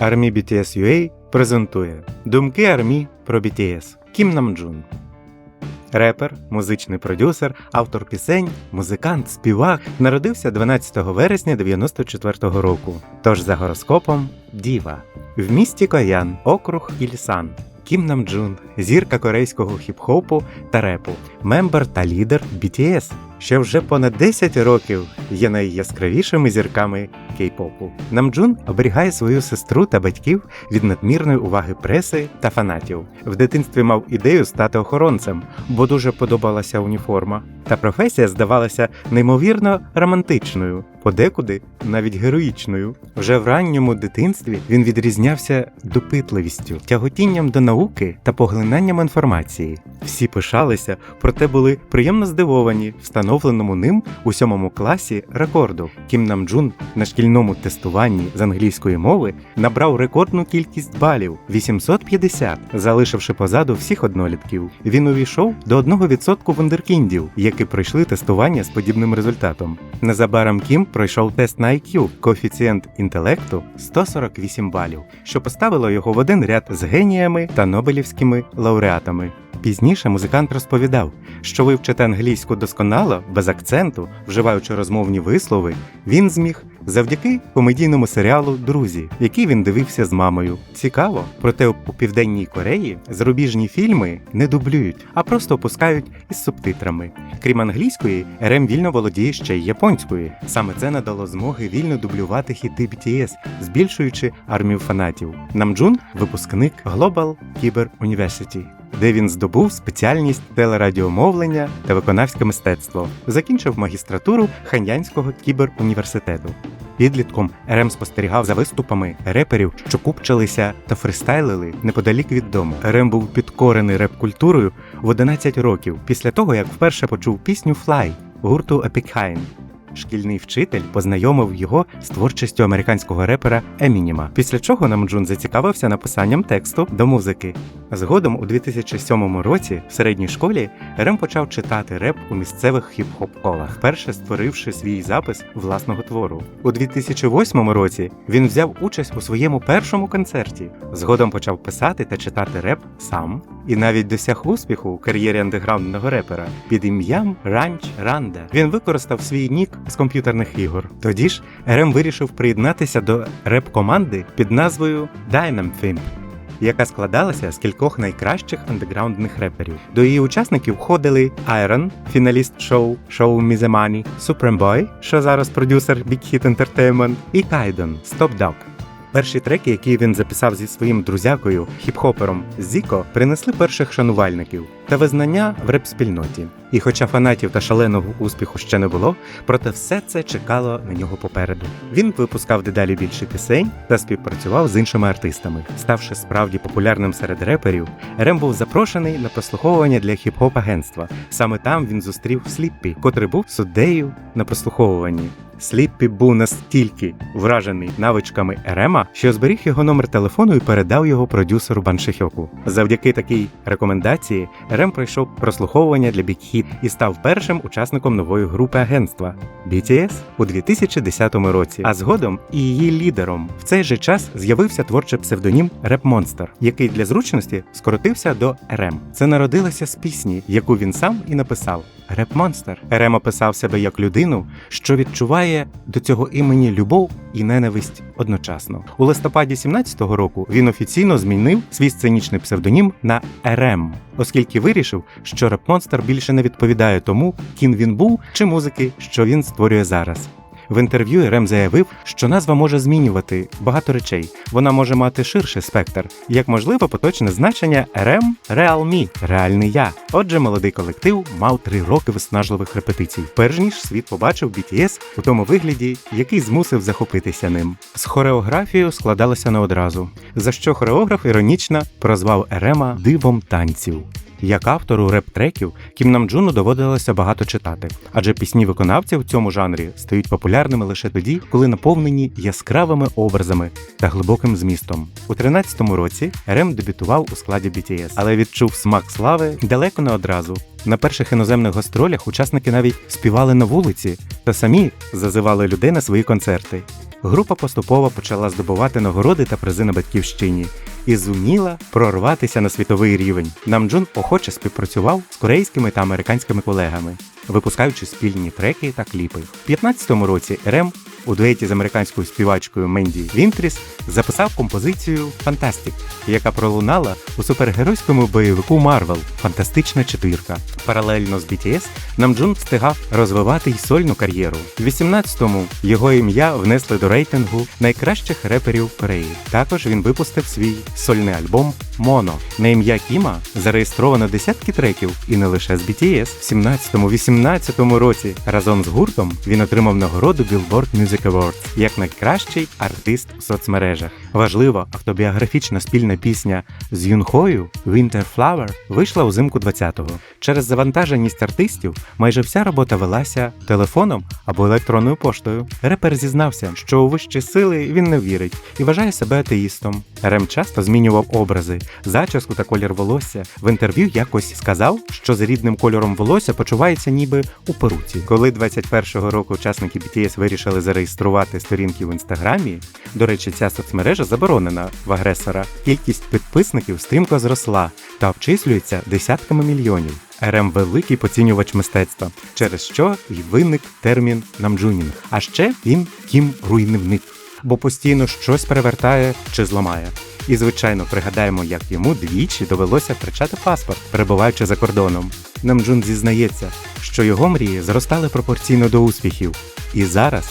Армі BTS UA презентує Думки армі про BTS Кім Намджун. Репер, музичний продюсер, автор пісень, музикант, співак народився 12 вересня 94-го року. Тож за гороскопом Діва. В місті Коян, округ Ільсан. Кім Намджун, зірка корейського хіп-хопу та репу, мембер та лідер BTS, що вже понад 10 років є найяскравішими зірками кей-попу. Намджун оберігає свою сестру та батьків від надмірної уваги преси та фанатів. В дитинстві мав ідею стати охоронцем, бо дуже подобалася уніформа. Та професія здавалася неймовірно романтичною, подекуди навіть героїчною. Вже в ранньому дитинстві він відрізнявся допитливістю, тяготінням до науки та поглинанням інформації. Всі пишалися, проте були приємно здивовані встановленому ним у сьомому класі рекорду. Кім Намджун на шкільному тестуванні з англійської мови набрав рекордну кількість балів 850, залишивши позаду всіх однолітків. Він увійшов до 1% вундеркіндів, які пройшли тестування з подібним результатом. Незабаром Кім пройшов тест на IQ, коефіцієнт інтелекту 148 балів, що поставило його в один ряд з геніями та нобелівськими лауреатами. Пізніше музикант розповідав, що вивчити англійську досконало, без акценту, вживаючи розмовні вислови, він зміг завдяки комедійному серіалу Друзі, який він дивився з мамою. Цікаво, проте у південній Кореї зарубіжні фільми не дублюють, а просто опускають із субтитрами. Крім англійської, РМ вільно володіє ще й японською. Саме це надало змоги вільно дублювати хіти BTS, збільшуючи армію фанатів. Намджун випускник Global Cyber University, де він здобув спеціальність телерадіомовлення та виконавське мистецтво. Закінчив магістратуру Хан'янського кіберуніверситету. Підлітком РМ спостерігав за виступами реперів, що купчилися та фристайлили неподалік від дому. РМ був підкорений реп-культурою в 11 років після того, як вперше почув пісню Fly гурту Hine. Шкільний вчитель познайомив його з творчістю американського репера Емініма, після чого Намджун зацікавився написанням тексту до музики. Згодом у 2007 році в середній школі Рем почав читати реп у місцевих хіп-хоп колах, вперше створивши свій запис власного твору. У 2008 році він взяв участь у своєму першому концерті. Згодом почав писати та читати реп сам і навіть досяг успіху у кар'єрі андеграундного репера під ім'ям Ранч Ранда. Він використав свій нік з комп'ютерних ігор. Тоді ж Рем вирішив приєднатися до реп-команди під назвою Dynam яка складалася з кількох найкращих андеграундних реперів. До її учасників входили Iron, фіналіст шоу шоу Міземані, Supreme Boy, що зараз продюсер Big Hit Entertainment, і Кайдон Stop Dog. Перші треки, які він записав зі своїм друзякою, хіп-хопером Зіко, принесли перших шанувальників та визнання в реп-спільноті. І хоча фанатів та шаленого успіху ще не було, проте все це чекало на нього попереду. Він випускав дедалі більше пісень та співпрацював з іншими артистами. Ставши справді популярним серед реперів, Рем був запрошений на прослуховування для хіп-хоп агентства. Саме там він зустрів Сліппі, котрий був суддею на прослуховуванні. Сліппі був настільки вражений навичками Ерема, що зберіг його номер телефону і передав його продюсеру Баншихьоку. Завдяки такій рекомендації Ерем пройшов прослуховування для Big Hit і став першим учасником нової групи агентства BTS у 2010 році, а згодом і її лідером. В цей же час з'явився творчий псевдонім Rap Monster, який для зручності скоротився до Ерем. Це народилося з пісні, яку він сам і написав. Реп Монстер. Ерем описав себе як людину, що відчуває до цього імені любов і ненависть одночасно. У листопаді 17-го року він офіційно змінив свій сценічний псевдонім на Ерем, оскільки вирішив, що Реп Монстер більше не відповідає тому, ким він був чи музики, що він створює зараз. В інтерв'ю Рем заявив, що назва може змінювати багато речей. Вона може мати ширший спектр, як можливо поточне значення Рем Me – реальний я. Отже, молодий колектив мав три роки виснажливих репетицій, перш ніж світ побачив BTS у тому вигляді, який змусив захопитися ним. З хореографією складалося не одразу, за що хореограф іронічно прозвав Ерема дивом танців. Як автору реп-треків Кім Намджуну доводилося багато читати, адже пісні виконавців в цьому жанрі стають популярними лише тоді, коли наповнені яскравими образами та глибоким змістом. У 13-му році Рем дебютував у складі BTS, але відчув смак слави далеко не одразу. На перших іноземних гастролях учасники навіть співали на вулиці та самі зазивали людей на свої концерти. група поступово почала здобувати нагороди та призи на батьківщині і зуміла прорватися на світовий рівень. Намджун охоче співпрацював з корейськими та американськими колегами, випускаючи спільні треки та кліпи. В 15-му році РМ у дуеті з американською співачкою Менді Вінтріс записав композицію Фантастик, яка пролунала у супергеройському бойовику Марвел Фантастична четвірка. Паралельно з BTS Намджун встигав розвивати й сольну кар'єру. В 18-му його ім'я внесли до рейтингу найкращих реперів Кореї. Також він випустив свій сольний альбом Моно. На ім'я Кіма зареєстровано десятки треків, і не лише з BTS. В 17-18 році разом з гуртом він отримав нагороду Billboard Music Awards як найкращий артист в соцмережах. Важливо, автобіографічна спільна пісня з Юнхою Winter Flower вийшла узимку 20-го. Через завантаженість артистів майже вся робота велася телефоном або електронною поштою. Репер зізнався, що у вищі сили він не вірить і вважає себе атеїстом. Рем часто змінював образи, зачіску та колір волосся. В інтерв'ю якось сказав, що з рідним кольором волосся почувається ніби у перуці. Коли 21-го року учасники BTS вирішили зареєструвати сторінки в інстаграмі, до речі, ця соцмережа заборонена в агресора. Кількість підписників стрімко зросла та обчислюється десятками мільйонів. РМ великий поцінювач мистецтва, через що й виник термін намджунінг. А ще він кім руйнівник, бо постійно щось перевертає чи зламає. І, звичайно, пригадаємо, як йому двічі довелося втрачати паспорт, перебуваючи за кордоном. Намджун зізнається, що його мрії зростали пропорційно до успіхів, і зараз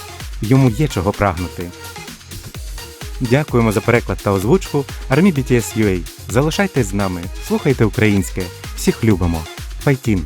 йому є чого прагнути. Дякуємо за переклад та озвучку. Армі BTS UA. Залишайтесь з нами, слухайте українське. Всіх любимо. Файтін!